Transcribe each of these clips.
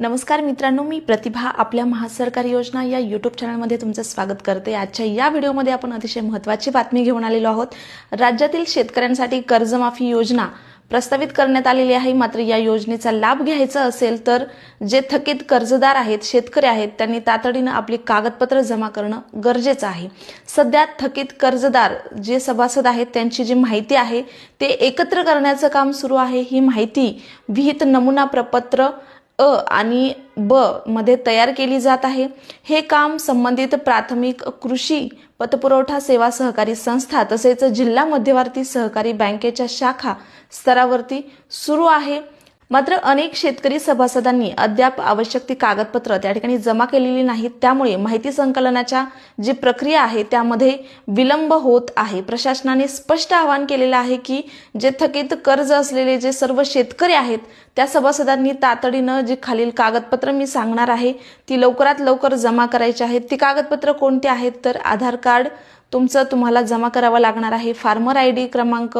नमस्कार मित्रांनो मी प्रतिभा आपल्या महासरकारी योजना या यूट्यूब चॅनलमध्ये तुमचं स्वागत करते. आजच्या या व्हिडिओमध्ये आपण अतिशय महत्त्वाची बातमी घेऊन आलेलो आहोत. राज्यातील शेतकऱ्यांसाठी कर्जमाफी योजना प्रस्तावित करण्यात आलेली आहे. मात्र या योजनेचा लाभ घ्यायचा असेल तर जे थकीत कर्जदार आहेत शेतकरी आहेत त्यांनी तातडीनं आपली कागदपत्र जमा करणं गरजेचं आहे. सध्या थकीत कर्जदार जे सभासद आहेत त्यांची जी माहिती आहे ते एकत्र करण्याचं काम सुरू आहे. ही माहिती विहित नमुना प्रपत्र अ आणि ब मध्ये तयार केली जात आहे. हे काम संबंधित प्राथमिक कृषी पतपुरवठा सेवा सहकारी संस्था तसेच जिल्हा मध्यवर्ती सहकारी बँकेच्या शाखा स्तरावरती सुरू आहे. मात्र अनेक शेतकरी सभासदांनी अद्याप आवश्यक ती कागदपत्र त्या ठिकाणी जमा केलेली नाहीत. त्यामुळे माहिती संकलनाच्या जी प्रक्रिया आहे त्यामध्ये विलंब होत आहे. प्रशासनाने स्पष्ट आवाहन केलेलं आहे की जे थकीत कर्ज असलेले जे सर्व शेतकरी आहेत त्या सभासदांनी तातडीनं जी खालील कागदपत्र मी सांगणार आहे ती लवकरात लवकर जमा करायची आहेत. ती कागदपत्र कोणती आहेत? तर आधार कार्ड तुमचं तुम्हाला जमा करावं लागणार आहे. फार्मर आय डी क्रमांक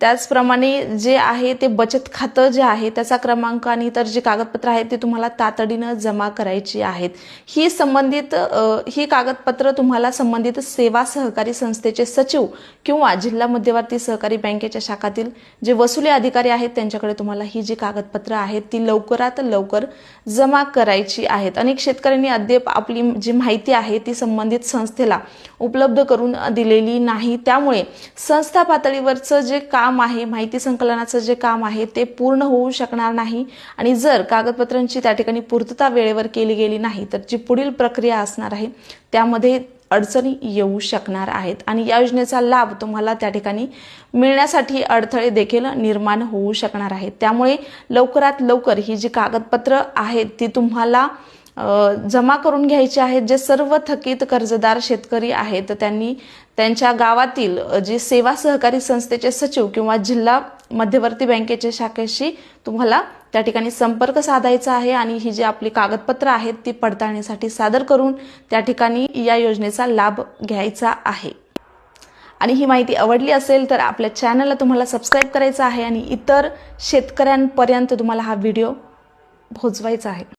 त्याचप्रमाणे जे आहे ते बचत खातं जे आहे त्याचा क्रमांक आणि इतर जी कागदपत्र आहेत ते तुम्हाला तातडीनं जमा करायची आहेत. ही संबंधित ही कागदपत्र तुम्हाला संबंधित सेवा सहकारी संस्थेचे सचिव किंवा जिल्हा मध्यवर्ती सहकारी बँकेच्या शाखातील जे वसुली अधिकारी आहेत त्यांच्याकडे तुम्हाला ही जी कागदपत्र आहेत ती लवकरात लवकर जमा करायची आहेत. अनेक शेतकऱ्यांनी अद्याप आपली जी माहिती आहे ती संबंधित संस्थेला उपलब्ध करून दिलेली नाही. त्यामुळे संस्था पातळीवरचं जे काम आहे माहिती संकलनाचं जे काम आहे ते पूर्ण होऊ शकणार नाही. आणि जर कागदपत्रांची त्या ठिकाणी पूर्तता वेळेवर केली गेली नाही तर जी पुढील प्रक्रिया असणार आहे त्यामध्ये अडचणी येऊ शकणार आहेत. आणि या योजनेचा लाभ तुम्हाला त्या ठिकाणी मिळण्यासाठी अडथळे देखील निर्माण होऊ शकणार आहेत. त्यामुळे लवकरात लवकर ही जी कागदपत्र आहेत ती तुम्हाला जमा करून घ्यायचे आहेत जे सर्व थकीत कर्जदार शेतकरी आहेत त्यांनी त्यांच्या गावातील जे सेवा सहकारी संस्थेचे सचिव किंवा जिल्हा मध्यवर्ती बँकेच्या शाखेशी तुम्हाला त्या ठिकाणी संपर्क साधायचा आहे आणि ही जी आपली कागदपत्र आहेत ती पडताळणीसाठी सादर करून त्या ठिकाणी या योजनेचा लाभ घ्यायचा आहे. आणि ही माहिती आवडली असेल तर आपल्या चॅनलला तुम्हाला सबस्क्राईब करायचं आहे आणि इतर शेतकऱ्यांपर्यंत तुम्हाला हा व्हिडिओ पोहोचवायचा आहे.